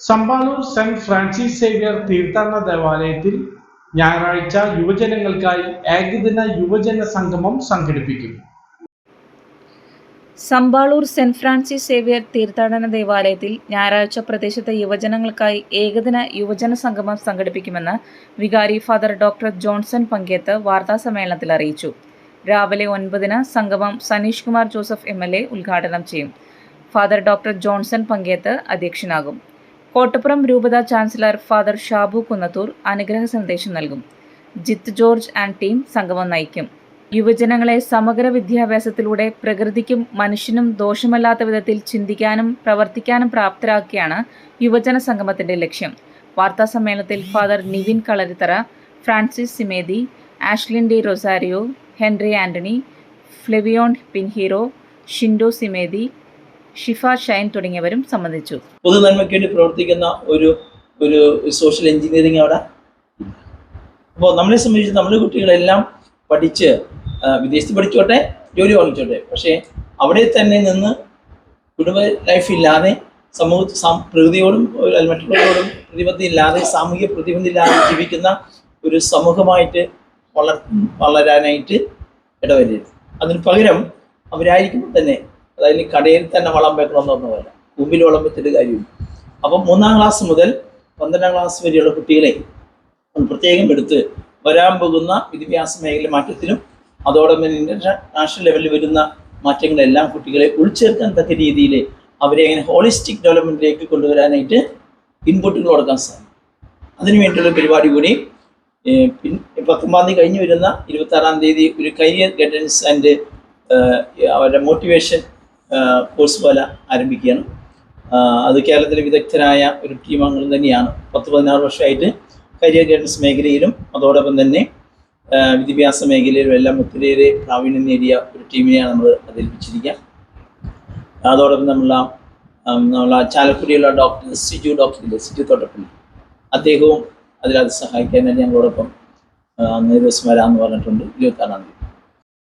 Sampaloor saint Francis Xavier തീർത്ഥാടന ദേവാലയത്തിൽ ഞായറാഴ്ച യുവജനങ്ങൾക്കായി ഏകദിന യുവജന സംഗമം സംഘടിപ്പിക്കും. സമ്പാളൂർ സെന്റ് ഫ്രാൻസിസ് സേവ്യർ തീർത്ഥാടന ദേവാലയത്തിൽ ഞായറാഴ്ച പ്രദേശത്തെ യുവജനങ്ങൾക്കായി ഏകദിന യുവജന സംഗമം സംഘടിപ്പിക്കുമെന്ന് വികാരി ഫാദർ ഡോക്ടർ ജോൺസൺ പങ്കേത്ത് വാർത്താസമ്മേളനത്തിൽ അറിയിച്ചു. രാവിലെ ഒൻപതിന് സംഗമം സനീഷ് കുമാർ ജോസഫ് എം ഉദ്ഘാടനം ചെയ്യും. ഫാദർ ഡോക്ടർ ജോൺസൺ പങ്കേത്ത് അധ്യക്ഷനാകും. കോട്ടപ്പുറം രൂപത ചാൻസലർ ഫാദർ ഷാബു കുന്നത്തൂർ അനുഗ്രഹ സന്ദേശം നൽകും. ജിത്ത് ജോർജ് ആൻഡ് ടീം സംഗമം നയിക്കും. യുവജനങ്ങളെ സമഗ്ര വിദ്യാഭ്യാസത്തിലൂടെ പ്രകൃതിക്കും മനുഷ്യനും ദോഷമല്ലാത്ത വിധത്തിൽ ചിന്തിക്കാനും പ്രവർത്തിക്കാനും പ്രാപ്തരാക്കുകയാണ് യുവജന സംഗമത്തിന്റെ ലക്ഷ്യം. വാർത്താ സമ്മേളനത്തിൽ father Nivin Kalarithara Francis Simedi Ashlin D Rosario Henry Antony Flavion Pinheiro Shindo Simedi Shifa Shine തുടങ്ങിയവരും സംബന്ധിച്ചു. പൊതുനന്മയ്ക്ക് വേണ്ടി പ്രവർത്തിക്കുന്ന ഒരു ഒരു സോഷ്യൽ എഞ്ചിനീയറിംഗ് അവിടെ അപ്പോൾ നമ്മളെ സംബന്ധിച്ച് നമ്മുടെ കുട്ടികളെല്ലാം പഠിച്ച് വിദേശത്ത് പഠിച്ചോട്ടെ ജോലി വാങ്ങിച്ചോട്ടെ. പക്ഷേ അവിടെ തന്നെ നിന്ന് കുടുംബ ലൈഫ് ഇല്ലാതെ സമൂഹ സാം പ്രകൃതിയോടും മറ്റുള്ളവരോടും പ്രതിബദ്ധി ഇല്ലാതെ സാമൂഹിക പ്രതിബന്ധി ഇല്ലാതെ ജീവിക്കുന്ന ഒരു സമൂഹമായിട്ട് വളർ വളരാനായിട്ട് ഇടവരരുത് അതിന് പകരം അവരായിരിക്കുമ്പോൾ തന്നെ അതായത് ഈ കടയിൽ തന്നെ വളം വെക്കണമെന്നൊന്നുമല്ല മുമ്പിൽ വളം വെച്ചിട്ട് കാര്യമില്ല. അപ്പം മൂന്നാം ക്ലാസ് മുതൽ പന്ത്രണ്ടാം ക്ലാസ് വരെയുള്ള കുട്ടികളെ പ്രത്യേകം എടുത്ത് വരാൻ പോകുന്ന വിദ്യാഭ്യാസ മേഖല മാറ്റത്തിനും അതോടൊപ്പം ഇന്റർനാഷണൽ ലെവലിൽ വരുന്ന മാറ്റങ്ങളെല്ലാം കുട്ടികളെ ഉൾച്ചേർക്കാൻ തക്ക രീതിയിൽ അവരെ എങ്ങനെ ഹോളിസ്റ്റിക് ഡെവലപ്മെന്റിലേക്ക് കൊണ്ടുവരാനായിട്ട് ഇൻപുട്ടുകൾ കൊടുക്കാൻ സാധിക്കും. അതിനുവേണ്ടിയുള്ള പരിപാടി കൂടി പത്തൊമ്പതാം തീയതി കഴിഞ്ഞ് വരുന്ന ഇരുപത്തി ആറാം തീയതി ഒരു കരിയർ ഗൈഡൻസ് ആൻഡ് അവരുടെ മോട്ടിവേഷൻ കോഴ്സ് പോലെ ആരംഭിക്കുകയാണ്. അത് കേരളത്തിലെ വിദഗ്ധരായ ഒരു ടീം അംഗം തന്നെയാണ്. പത്ത് പതിനാറ് വർഷമായിട്ട് കരിയർ ഗൈഡൻസ് മേഖലയിലും അതോടൊപ്പം തന്നെ വിദ്യാഭ്യാസ മേഖലയിലും എല്ലാം ഒത്തിരിയേറെ പ്രാവീണ്യം നേടിയ ഒരു ടീമിനെയാണ് നമ്മൾ അവതരിപ്പിച്ചിരിക്കുക അതോടൊപ്പം നമ്മളെ നമ്മളെ ചാലക്കുടിയുള്ള ഡോക്ടർ സിജു ഡോക്ടറിന്റെ സിജു തോട്ടപ്പള്ളി. അദ്ദേഹവും അതിലത് സഹായിക്കാനായിട്ട് ഞങ്ങളോടൊപ്പം വരാമെന്ന് പറഞ്ഞിട്ടുണ്ട്. ഇരുപത്താറാം തീയതി.